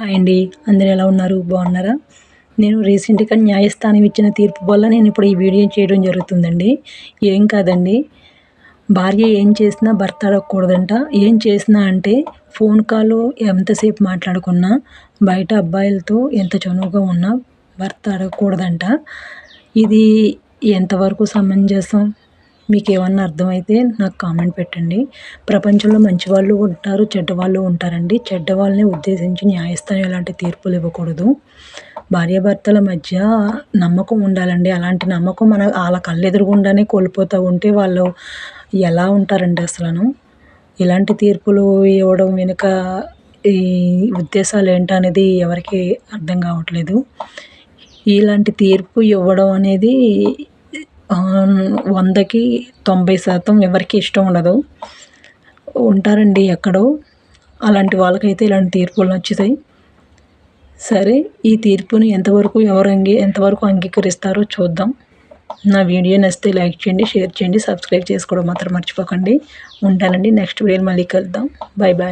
Hi అండి. అందరు ఎలా ఉన్నారు? బాగున్నారా? నేను రీసెంట్గా న్యాయస్థానం ఇచ్చిన తీర్పు వల్ల నేను ఇప్పుడు ఈ వీడియో చేయడం జరుగుతుందండి. ఏం కాదండి. భార్య ఏం చేసినా భర్త అడగకూడదంట. ఏం చేసినా అంటే ఫోన్ కాల్ ఎంతసేపు మాట్లాడుకున్నా బయట అబ్బాయిలతో ఎంత చనువుగా ఉన్నా భర్త అడగకూడదంట. ఇది ఎంతవరకు సమంజసం? మీకు ఏమన్నా అర్థమైతే నాకు కామెంట్ పెట్టండి. ప్రపంచంలో మంచి వాళ్ళు ఉంటారు చెడ్డ వాళ్ళు ఉంటారండి. చెడ్డ వాళ్ళని ఉద్దేశించి న్యాయస్థానం ఎలాంటి తీర్పులు ఇవ్వకూడదు. భార్యాభర్తల మధ్య నమ్మకం ఉండాలండి. అలాంటి నమ్మకం మన వాళ్ళ కళ్ళెదురుగుండానే కోల్పోతూ ఉంటే వాళ్ళు ఎలా ఉంటారండి అసలను? ఇలాంటి తీర్పులు ఇవ్వడం వెనుక ఈ ఉద్దేశాలు ఏంటనేది ఎవరికి అర్థం కావట్లేదు. ఇలాంటి తీర్పు ఇవ్వడం అనేది వందకి తొంభై శాతం ఎవరికి ఇష్టం ఉండదు. ఉంటారండి ఎక్కడో. అలాంటి వాళ్ళకైతే ఇలాంటి తీర్పులు నచ్చుతాయి. సరే ఈ తీర్పుని ఎంతవరకు ఎవరు అంగీ ఎంతవరకు అంగీకరిస్తారో చూద్దాం. నా వీడియో నచ్చితే లైక్ చేయండి షేర్ చేయండి సబ్స్క్రైబ్ చేసుకోవడం మాత్రం మర్చిపోకండి. ఉంటానండి నెక్స్ట్ వీడియో మళ్ళీ కలుద్దాం. Bye bye.